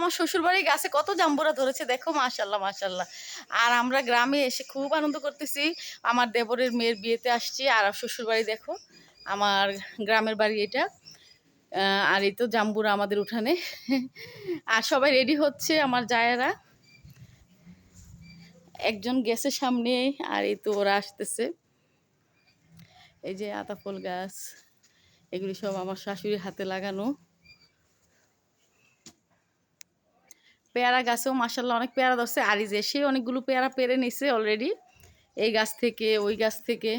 আমার শ্বশুরবাড়ি গাছে কত জাম্বুরা ধরেছে, দেখো মাশাল্লাহ মাশাল্লাহ আর আমরা গ্রামে এসে খুব আনন্দ করতেছি। আমার দেবরের মেয়ের বিয়েতে আসছি, আর শ্বশুরবাড়ি দেখো, আমার গ্রামের বাড়ি এটা। আর এই তো জাম্বুরা আমাদের উঠানে। আর সবাই রেডি হচ্ছে, আমার জায়েরা। একজন গেছে সামনে, আর এই তো ওরা আসতেছে। এই যে আতা ফুল গাছ, এগুলি সব আমার শাশুড়ির হাতে লাগানো। পেয়ারা গাছেও মাসাল্লাহ অনেক পেয়ারা ধরছে। আর যে সে অনেকগুলো পেয়ারা পেরে নিছে অলরেডি এই গাছ থেকে, ওই গাছ থেকে।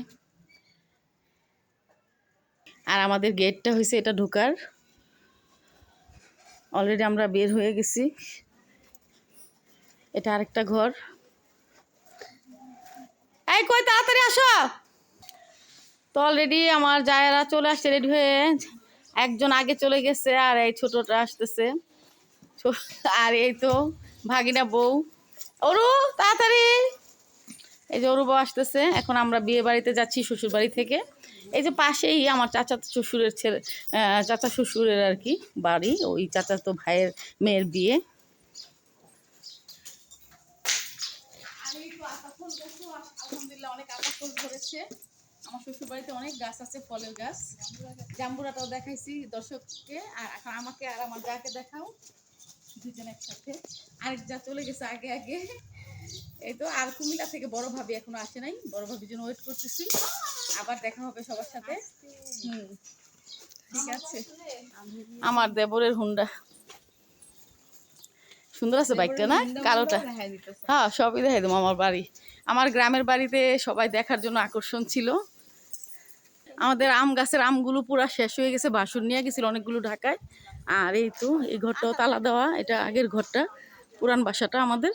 আর আমাদের গেটটা হয়েছে এটা ঢোকার। অলরেডি আমরা বের হয়ে গেছি। এটা আরেকটা ঘর। এই কই, তাড়াতাড়ি আসো। তো অলরেডি আমার জায়েরা চলে আসছে রেডি হয়ে একজন আগে চলে গেছে আর এই ছোটটা আসতেছে। আর এই তো ভাগিনা বউ। অরু, তাড়াতাড়ি। এই যে অরু বউ আসতেছে, এখন আমরা বিয়ে বাড়িতে যাচ্ছি শ্বশুর বাড়ি থেকে। এই যে পাশেই আমার চাচা শ্বশুরের ছেলে চাচা শ্বশুরের আর কি বাড়ি, ওই চাচা তো ভাইয়ের মেয়ের বিয়ে। ধরেছে। আমার শ্বশুর বাড়িতে অনেক গাছ আছে, ফলের গাছ। জাম্বুরাটাও দেখাইছি দর্শককে, আর এখন আমাকে আর আমার যাকে দেখাও। দুজন একসাথে। আরেক যা চলে গেছে আগে আগে। এই তো আর কুমিল্লা থেকে বড় ভাবি এখনও আসে নাই। বড় ভাবির জন্য ওয়েট করতেছি। আবার দেখা হবে সবার সাথে। হুম ঠিক আছে। আমার দেবরের হুন্ডা। সুন্দর আছে বাইকটা না? কালোটা। হ্যাঁ সবই দেখাই দেবো আমার বাড়ি। আমার গ্রামের বাড়িতে সবাই দেখার জন্য আকর্ষণ ছিল। আমাদের আম গাছের আমগুলো পুরা শেষ হয়ে গেছে বাসন নিয়ে গেছিল অনেকগুলো ঢাকায়। আর এই তো এই ঘরটাও তালা দেওয়া এটা আগের ঘরটা পুরান বাসাটা আমাদের।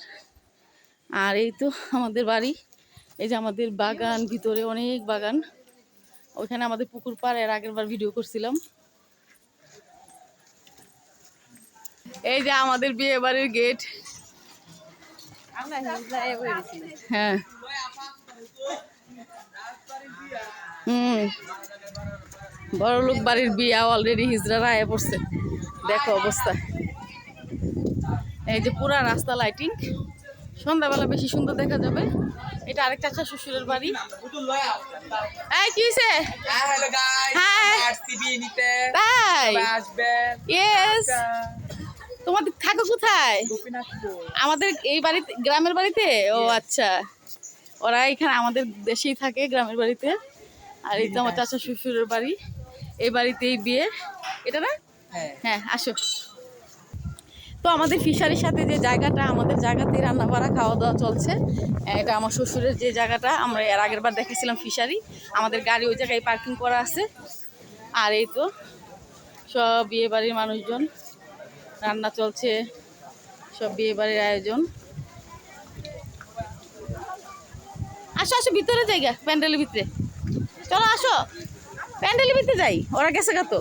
আর এই তো আমাদের বাড়ি এই যে আমাদের বাগান ভিতরে অনেক বাগান। ওইখানে আমাদের পুকুর পাড় এর আগের বার ভিডিও করছিলাম। এই যে আমাদের বিয়ে বাড়ির গেট হ্যাঁ। হুম। বড় লোক বাড়ির বিয়া অলরেডি হিজড়ারা আয়ে পড়ছে। দেখো অবস্থা। এই যে পুরা রাস্তা লাইটিং সন্ধ্যাবেলা বেশি সুন্দর দেখা যাবে। এটা আরেক চাচা শ্বশুরের বাড়ি। এই কি তাই ইয়েস তোমাদের থাকো কোথায়? আমাদের এই বাড়িতে গ্রামের বাড়িতে? ও আচ্ছা। ওরা এখানে আমাদের দেশেই থাকে গ্রামের বাড়িতে। আর এই তো আমার চাচা শ্বশুরের বাড়ি। এই বাড়িতেই বিয়ে। এটা না? হ্যাঁ। হ্যাঁ আসো। তো আমাদের ফিশারির সাথে যে জায়গাটা আমাদের জায়গাতেই রান্না বাড়া খাওয়া দাওয়া চলছে এটা আমার শ্বশুরের যে জায়গাটা আমরা এর আগের বার দেখেছিলাম ফিশারি। আমাদের গাড়ি ওই জায়গায় পার্কিং করা আছে। আর এই তো সব বিয়ে বাড়ির মানুষজন রান্না চলছে সব বিয়ে বাড়ির আয়োজন। আসো আসো ভিতরে জায়গা প্যান্ডেলের ভিতরে। চলো আসো। প্যান্ডেল বিতে যাই। ওরা গেছে কত